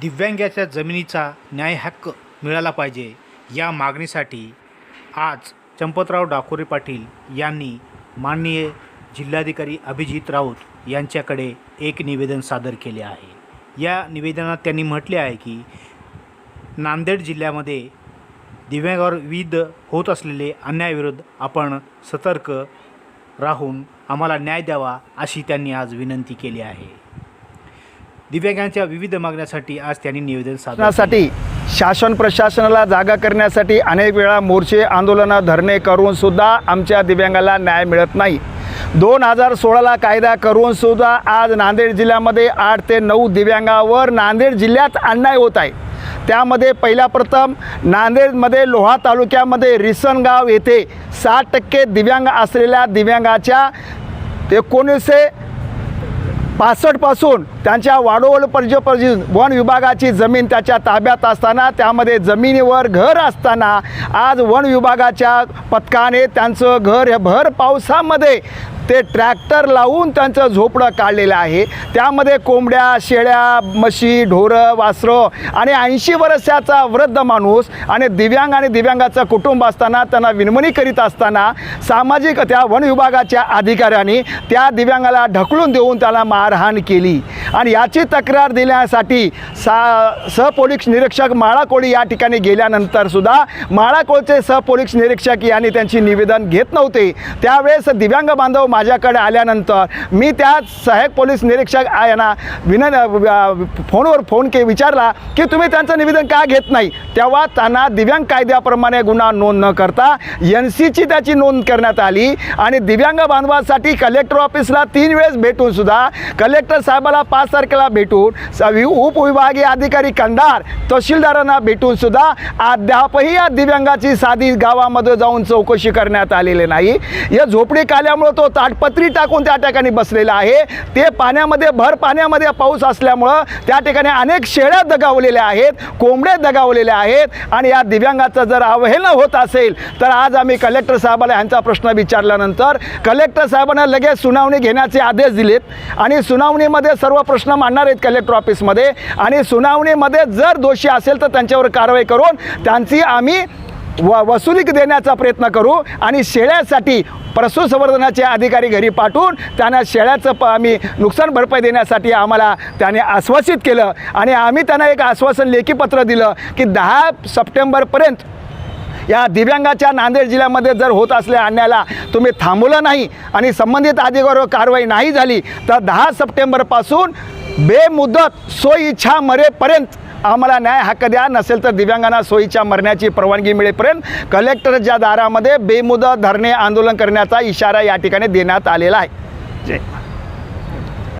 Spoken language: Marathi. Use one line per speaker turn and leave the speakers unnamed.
दिव्यांगाच्या जमिनीचा न्याय हक्क मिळाला पाहिजे या मागणीसाठी आज चंपतराव डाकोरे पाटील यांनी माननीय जिल्हाधिकारी अभिजित राऊत यांच्याकडे एक निवेदन सादर केले आहे. या निवेदनात त्यांनी म्हटले आहे की नांदेड जिल्ह्यामध्ये दिव्यांगावर विविध होत असलेले अन्यायाविरुद्ध आपण सतर्क राहून आम्हाला न्याय द्यावा अशी त्यांनी आज विनंती केली आहे. दिव्यांगांच्या विविध मागण्यासाठी आज त्यांनी निवेदन
साधण्यासाठी शासन प्रशासनाला जागा करण्यासाठी अनेक वेळा मोर्चे आंदोलनं धरणे करून सुद्धा आमच्या दिव्यांगाला न्याय मिळत नाही. दोन हजार सोळाला कायदा करून सुद्धा आज नांदेड जिल्ह्यामध्ये आठ ते नऊ दिव्यांगावर नांदेड जिल्ह्यात अन्याय होत आहे. त्यामध्ये पहिल्या प्रथम नांदेडमध्ये लोहा तालुक्यामध्ये रिसनगाव येथे साठ टक्के दिव्यांग असलेल्या दिव्यांगाच्या एकोणीसशे पासष्टपासून त्यांच्या वाडोवळ पर्यंत वन विभागाची जमीन त्याच्या ताब्यात असताना त्यामध्ये जमिनीवर घर असताना आज वन विभागाच्या पथकाने त्यांचं घर हे भर पावसामध्ये ते ट्रॅक्टर लावून त्यांचं झोपडं काढलेलं आहे. त्यामध्ये कोंबड्या शेळ्या म्हशी ढोरं वासरं आणि ऐंशी वर्षाचा वृद्ध माणूस आणि दिव्यांग आणि दिव्यांगाचं कुटुंब असताना त्यांना विनमणी करीत असताना सामाजिक त्या वन विभागाच्या अधिकाऱ्यांनी त्या दिव्यांगाला ढकलून देऊन त्याला मारहाण केली. आणि याची तक्रार दिल्यासाठी सा सहपोलीस निरीक्षक माळाकोळी या ठिकाणी गेल्यानंतर सुद्धा माळाकोळचे सहपोलीस निरीक्षक यांनी त्यांची निवेदन घेत नव्हते. त्यावेळेस दिव्यांग बांधव माझ्याकडे आल्यानंतर मी त्या सहाय्यक पोलीस निरीक्षक यांना विनन फोनवर फोन के विचारला की तुम्ही त्यांचं निवेदन का घेत नाही? तेव्हा त्यांना दिव्यांग कायद्याप्रमाणे गुन्हा नोंद न करता एन सीची त्याची नोंद करण्यात आली आणि दिव्यांग बांधवासाठी कलेक्टर ऑफिसला तीन वेळेस भेटून सुद्धा कलेक्टर साहेबाला पाच तारखेला भेटून उपविभागीय अधिकारी कंधार तहसीलदारांना भेटून सुद्धा अद्यापही या दिव्यांगाची साधी गावामध्ये जाऊन चौकशी करण्यात आलेली नाही. या झोपडी काल्यामुळं तो ताटपत्री टाकून त्या ठिकाणी बसलेला आहे. ते पाण्यामध्ये भर पाण्यामध्ये पाऊस असल्यामुळं त्या ठिकाणी अनेक शेळ्या दगावलेल्या आहेत कोंबड्या दगावलेल्या आहेत आणि या दिव्यांगाचं जर अवहेलना होत असेल तर आज आम्ही कलेक्टर साहेबाला ह्यांचा प्रश्न विचारल्यानंतर कलेक्टर साहेबांना लगेच सुनावणी घेण्याचे आदेश दिलेत आणि सुनावणीमध्ये सर्व प्रश्न मांडणार आहेत कलेक्टर ऑफिसमध्ये. आणि सुनावणीमध्ये जर दोषी असेल तर त्यांच्यावर कारवाई करून त्यांची आम्ही व वसुली देण्याचा प्रयत्न करू. आणि शेळ्यासाठी पशुसंवर्धनाचे अधिकारी घरी पाठवून त्यांना शेळ्याचं प आम्ही नुकसान भरपाई देण्यासाठी आम्हाला त्याने आश्वासित केलं. आणि आम्ही त्यांना एक आश्वासन लेखीपत्र दिलं की दहा सप्टेंबरपर्यंत या दिव्यांगाच्या नांदेड जिल्ह्यामध्ये जर होत असल्या अन्यायाला तुम्ही थांबवलं नाही आणि संबंधित अधिकाऱ्यावर कारवाई नाही झाली तर दहा सप्टेंबरपासून बेमुदत सोयीच्छा मरेपर्यंत आम्हाला न्याय हक्क द्या. नसेल तर दिव्यांगांना सोयीच्या मरण्याची परवानगी मिळेपर्यंत कलेक्टरच्या दारामध्ये बेमुदत धरणे आंदोलन करण्याचा इशारा या ठिकाणी देण्यात आलेला आहे. जय.